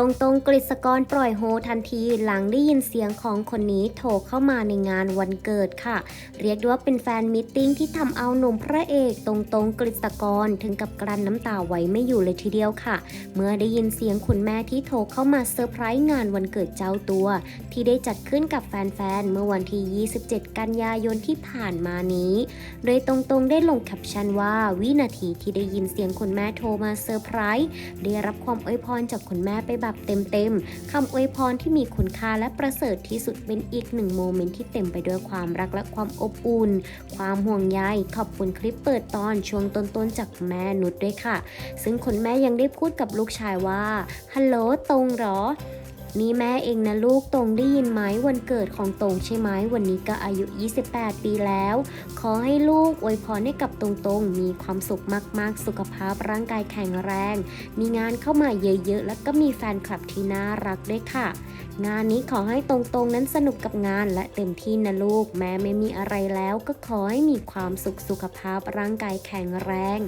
ตรงตรงกฤษกรปล่อยโฮทันทีหลังได้ยินเสียงของคนนี้โทรเข้ามาในงานวันเกิดค่ะ เรียกได้ว่าเป็นแฟนมิทติ้งที่ทำเอาหนุ่มพระเอกตรงตรงกฤษกรถึงกับกลั้นน้ำตาไว้ไม่อยู่เลยทีเดียวค่ะ เมื่อได้ยินเสียงคุณแม่ที่โทรเข้ามาเซอร์ไพรส์งานวันเกิดเจ้าตัว ที่ได้จัดขึ้นกับแฟนๆเมื่อวันที่ 27 กันยายนที่ผ่านมานี้ โดยตรงๆได้ลงแคปชั่นว่าวินาทีที่ได้ยินเสียงคุณแม่โทรมาเซอร์ไพรส์ได้รับความอวยพรจากคุณแม่ไปแบบเต็มๆคำอวยพรที่มีคุณค่าและประเสริฐที่สุดเป็นอีกหนึ่งโมเมนต์ที่เต็มไปด้วยความรักและความอบอุ่น ความห่วงใยขอบคุณคลิปเปิดตอนช่วงต้นๆจากแม่นุชด้วยค่ะ ซึ่งคุณแม่ยังได้พูดกับลูกชายว่าฮัลโหลตรงหรอ นี่แม่เองนะลูกตรงได้ยินไหมวันเกิดของตรงใช่ไหมวันนี้ก็อายุ 28 ปีแล้ว ขอให้ลูกอวยพรให้กับตรงๆมีความสุขมากๆ สุขภาพร่างกายแข็งแรง มีงานเข้ามาเยอะๆ แล้วก็มีแฟนคลับที่น่ารักด้วยค่ะ งานนี้ขอให้ตรงๆนั้นสนุกกับงานและเต็มที่นะลูก แม้ไม่มีอะไรแล้วก็ขอให้มีความสุขสุขภาพร่างกายแข็งแรง